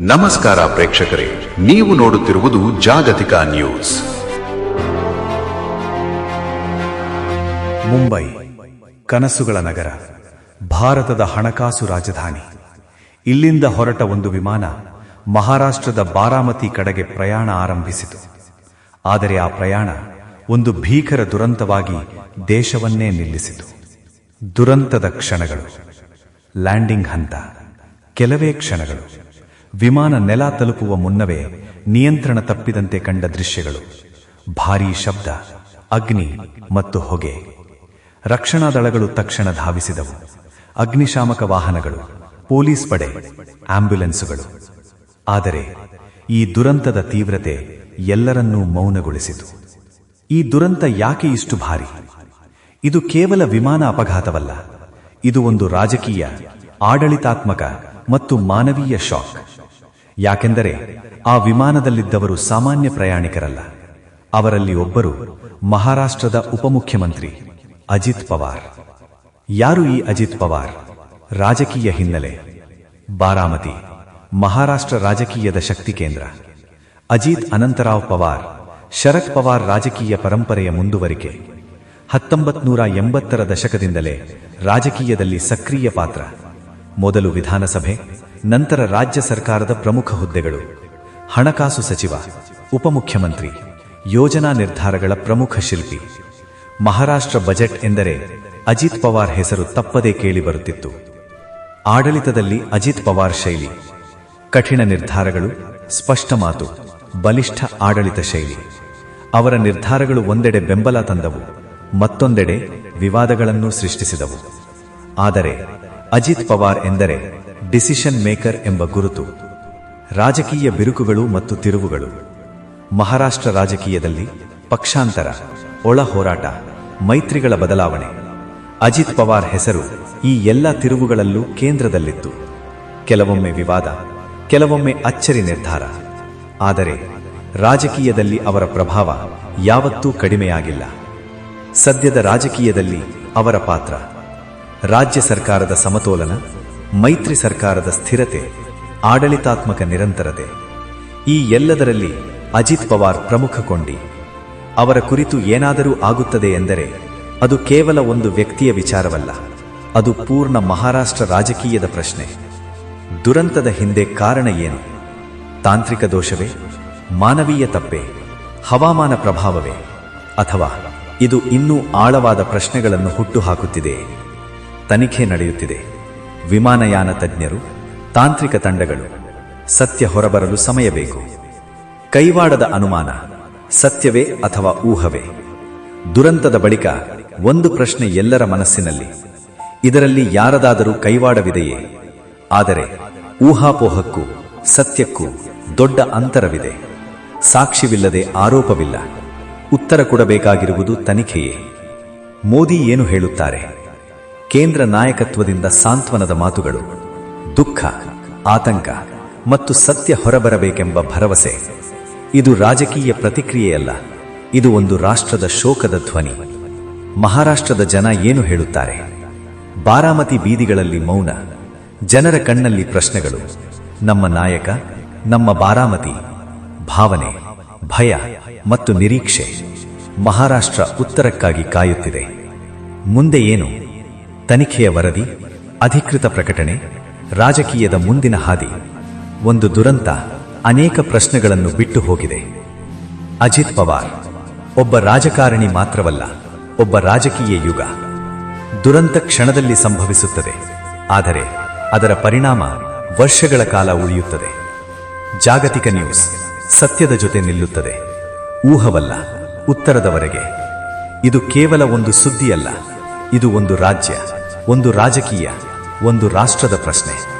ನಮಸ್ಕಾರ ಪ್ರೇಕ್ಷಕರೇ, ನೀವು ನೋಡುತ್ತಿರುವುದು ಜಾಗತಿಕ ನ್ಯೂಸ್. ಮುಂಬೈ, ಕನಸುಗಳ ನಗರ, ಭಾರತದ ಹಣಕಾಸು ರಾಜಧಾನಿ. ಇಲ್ಲಿಂದ ಹೊರಟ ಒಂದು ವಿಮಾನ ಮಹಾರಾಷ್ಟ್ರದ ಬಾರಾಮತಿ ಕಡೆಗೆ ಪ್ರಯಾಣ ಆರಂಭಿಸಿತು. ಆದರೆ ಆ ಪ್ರಯಾಣ ಒಂದು ಭೀಕರ ದುರಂತವಾಗಿ ದೇಶವನ್ನೇ ನಿಲ್ಲಿಸಿತು. ದುರಂತದ ಕ್ಷಣಗಳು, ಲ್ಯಾಂಡಿಂಗ್ ಹಂತ, ಕೆಲವೇ ಕ್ಷಣಗಳು. ವಿಮಾನ ನೆಲ ತಲುಪುವ ಮುನ್ನವೇ ನಿಯಂತ್ರಣ ತಪ್ಪಿದಂತೆ ಕಂಡ ದೃಶ್ಯಗಳು. ಭಾರೀ ಶಬ್ದ, ಅಗ್ನಿ ಮತ್ತು ಹೊಗೆ. ರಕ್ಷಣಾ ದಳಗಳು ತಕ್ಷಣ ಧಾವಿಸಿದವು. ಅಗ್ನಿಶಾಮಕ ವಾಹನಗಳು, ಪೊಲೀಸ್ ಪಡೆ, ಆಂಬ್ಯುಲೆನ್ಸುಗಳು. ಆದರೆ ಈ ದುರಂತದ ತೀವ್ರತೆ ಎಲ್ಲರನ್ನೂ ಮೌನಗೊಳಿಸಿತು. ಈ ದುರಂತ ಯಾಕೆ ಇಷ್ಟು ಭಾರಿ? ಇದು ಕೇವಲ ವಿಮಾನ ಅಪಘಾತವಲ್ಲ. ಇದು ಒಂದು ರಾಜಕೀಯ, ಆಡಳಿತಾತ್ಮಕ ಮತ್ತು ಮಾನವೀಯ ಶಾಕ್. ಯಾಕೆಂದರೆ ಆ ವಿಮಾನದಲ್ಲಿದ್ದವರು ಸಾಮಾನ್ಯ ಪ್ರಯಾಣಿಕರಲ್ಲ. ಅವರಲ್ಲಿ ಒಬ್ಬರು ಮಹಾರಾಷ್ಟ್ರದ ಉಪಮುಖ್ಯಮಂತ್ರಿ ಅಜಿತ್ ಪವಾರ್. ಯಾರು ಈ ಅಜಿತ್ ಪವಾರ್? ರಾಜಕೀಯ ಹಿನ್ನೆಲೆ. ಬಾರಾಮತಿ, ಮಹಾರಾಷ್ಟ್ರ ರಾಜಕೀಯದ ಶಕ್ತಿ ಕೇಂದ್ರ. ಅಜಿತ್ ಅನಂತರಾವ್ ಪವಾರ್, ಶರದ್ ಪವಾರ್ ರಾಜಕೀಯ ಪರಂಪರೆಯ ಮುಂದುವರಿಕೆ. ಹತ್ತೊಂಬತ್ ನೂರ ಎಂಬತ್ತರ ದಶಕದಿಂದಲೇ ರಾಜಕೀಯದಲ್ಲಿ ಸಕ್ರಿಯ ಪಾತ್ರ. ಮೊದಲು ವಿಧಾನಸಭೆ ನಂತರ ರಾಜ್ಯ ಸರ್ಕಾರದ ಪ್ರಮುಖ ಹುದ್ದೆಗಳು. ಹಣಕಾಸು ಸಚಿವ, ಉಪಮುಖ್ಯಮಂತ್ರಿ, ಯೋಜನಾ ನಿರ್ಧಾರಗಳ ಪ್ರಮುಖ ಶಿಲ್ಪಿ. ಮಹಾರಾಷ್ಟ್ರ ಬಜೆಟ್ ಎಂದರೆ ಅಜಿತ್ ಪವಾರ್ ಹೆಸರು ತಪ್ಪದೇ ಕೇಳಿಬರುತ್ತಿತ್ತು ಆಡಳಿತದಲ್ಲಿ ಅಜಿತ್ ಪವಾರ್ ಶೈಲಿ. ಕಠಿಣ ನಿರ್ಧಾರಗಳು, ಸ್ಪಷ್ಟ ಮಾತು, ಬಲಿಷ್ಠ ಆಡಳಿತ ಶೈಲಿ. ಅವರ ನಿರ್ಧಾರಗಳು ಒಂದೆಡೆ ಬೆಂಬಲ ತಂದವು, ಮತ್ತೊಂದೆಡೆ ವಿವಾದಗಳನ್ನು ಸೃಷ್ಟಿಸಿದವು. ಆದರೆ ಅಜಿತ್ ಪವಾರ್ ಎಂದರೆ ಡಿಸಿಷನ್ ಮೇಕರ್ ಎಂಬ ಗುರುತು, ರಾಜಕೀಯ ಬಿರುಕುಗಳು ಮತ್ತು ತಿರುವುಗಳು, ಮಹಾರಾಷ್ಟ್ರ ರಾಜಕೀಯದಲ್ಲಿ ಪಕ್ಷಾಂತರ, ಒಳ ಹೋರಾಟ, ಮೈತ್ರಿಗಳ ಬದಲಾವಣೆ, ಅಜಿತ್ ಪವಾರ್ ಹೆಸರು ಈ ಎಲ್ಲ ತಿರುವುಗಳಲ್ಲೂ ಕೇಂದ್ರದಲ್ಲಿತ್ತು. ಕೆಲವೊಮ್ಮೆ ವಿವಾದ, ಕೆಲವೊಮ್ಮೆ ಅಚ್ಚರಿ ನಿರ್ಧಾರ. ಆದರೆ ರಾಜಕೀಯದಲ್ಲಿ ಅವರ ಪ್ರಭಾವ ಯಾವತ್ತೂ ಕಡಿಮೆಯಾಗಿಲ್ಲ. ಸದ್ಯದ ರಾಜಕೀಯದಲ್ಲಿ ಅವರ ಪಾತ್ರ, ರಾಜ್ಯ ಸರ್ಕಾರದ ಸಮತೋಲನ ಮೈತ್ರಿ ಸರ್ಕಾರದ ಸ್ಥಿರತೆ, ಆಡಳಿತಾತ್ಮಕ ನಿರಂತರತೆ, ಈ ಎಲ್ಲದರಲ್ಲಿ ಅಜಿತ್ ಪವಾರ್ ಪ್ರಮುಖ ಕೊಂಡಿ ಅವರ ಕುರಿತು ಏನಾದರೂ ಆಗುತ್ತದೆ ಎಂದರೆ, ಅದು ಕೇವಲ ಒಂದು ವ್ಯಕ್ತಿಯ ವಿಚಾರವಲ್ಲ, ಅದು ಪೂರ್ಣ ಮಹಾರಾಷ್ಟ್ರ ರಾಜಕೀಯದ ಪ್ರಶ್ನೆ. ದುರಂತದ ಹಿಂದೆ ಕಾರಣ ಏನು? ತಾಂತ್ರಿಕ ದೋಷವೇ? ಮಾನವೀಯ ತಪ್ಪೆ? ಹವಾಮಾನ ಪ್ರಭಾವವೇ? ಅಥವಾ ಇದು ಇನ್ನೂ ಆಳವಾದ ಪ್ರಶ್ನೆಗಳನ್ನು ಹುಟ್ಟುಹಾಕುತ್ತಿದೆ ತನಿಖೆ ನಡೆಯುತ್ತಿದೆ. ವಿಮಾನಯಾನ ತಜ್ಞರು, ತಾಂತ್ರಿಕ ತಂಡಗಳು, ಸತ್ಯ ಹೊರಬರಲು ಸಮಯ ಬೇಕು ಕೈವಾಡದ ಅನುಮಾನ, ಸತ್ಯವೇ ಅಥವಾ ಊಹವೇ? ದುರಂತದ ಬಳಿಕ ಒಂದು ಪ್ರಶ್ನೆ ಎಲ್ಲರ ಮನಸ್ಸಿನಲ್ಲಿ, ಇದರಲ್ಲಿ ಯಾರದಾದರೂ ಕೈವಾಡವಿದೆಯೇ? ಆದರೆ ಊಹಾಪೋಹಕ್ಕೂ, ಸತ್ಯಕ್ಕೂ ದೊಡ್ಡ ಅಂತರವಿದೆ. ಸಾಕ್ಷಿವಿಲ್ಲದೆ ಆರೋಪವಿಲ್ಲ. ಉತ್ತರ ಕೊಡಬೇಕಾಗಿರುವುದು ತನಿಖೆಯೇ? ಮೋದಿ ಏನು ಹೇಳುತ್ತಾರೆ? ಕೇಂದ್ರ ನಾಯಕತ್ವದಿಂದ ಸಾಂತ್ವನದ ಮಾತುಗಳು, ದುಃಖ, ಆತಂಕ ಮತ್ತು ಸತ್ಯ ಹೊರಬರಬೇಕೆಂಬ ಭರವಸೆ. ಇದು ರಾಜಕೀಯ ಪ್ರತಿಕ್ರಿಯೆಯಲ್ಲ, ಇದು ಒಂದು ರಾಷ್ಟ್ರದ ಶೋಕದ ಧ್ವನಿ. ಮಹಾರಾಷ್ಟ್ರದ ಜನ ಏನು ಹೇಳುತ್ತಾರೆ? ಬಾರಾಮತಿ ಬೀದಿಗಳಲ್ಲಿ ಮೌನ, ಜನರ ಕಣ್ಣಲ್ಲಿ ಪ್ರಶ್ನೆಗಳು. ನಮ್ಮ ನಾಯಕ, ನಮ್ಮ ಬಾರಾಮತಿ, ಭಾವನೆ, ಭಯ ಮತ್ತು ನಿರೀಕ್ಷೆ ಮಹಾರಾಷ್ಟ್ರ ಉತ್ತರಕ್ಕಾಗಿ ಕಾಯುತ್ತಿದೆ. ಮುಂದೆ ಏನು? ತನಿಖೆಯ ವರದಿ, ಅಧಿಕೃತ ಪ್ರಕಟಣೆ, ರಾಜಕೀಯದ ಮುಂದಿನ ಹಾದಿ, ಒಂದು ದುರಂತ, ಅನೇಕ ಪ್ರಶ್ನೆಗಳನ್ನು ಬಿಟ್ಟು ಹೋಗಿದೆ. ಅಜಿತ್ ಪವಾರ್, ಒಬ್ಬ ರಾಜಕಾರಣಿ ಮಾತ್ರವಲ್ಲ, ಒಬ್ಬ ರಾಜಕೀಯ ಯುಗ. ದುರಂತ ಕ್ಷಣದಲ್ಲಿ ಸಂಭವಿಸುತ್ತದೆ, ಆದರೆ ಅದರ ಪರಿಣಾಮ ವರ್ಷಗಳ ಕಾಲ ಉಳಿಯುತ್ತದೆ. ಜಾಗತಿಕ ನ್ಯೂಸ್, ಸತ್ಯದ ಜೊತೆ ನಿಲ್ಲುತ್ತದೆ. ಊಹವಲ್ಲ, ಉತ್ತರದವರೆಗೆ. ಇದು ಕೇವಲ ಒಂದು ಸುದ್ದಿಯಲ್ಲ, ಇದು ಒಂದು ರಾಜ್ಯ. ಒಂದು ರಾಜಕೀಯ ಒಂದು ರಾಷ್ಟ್ರದ ಪ್ರಶ್ನೆ.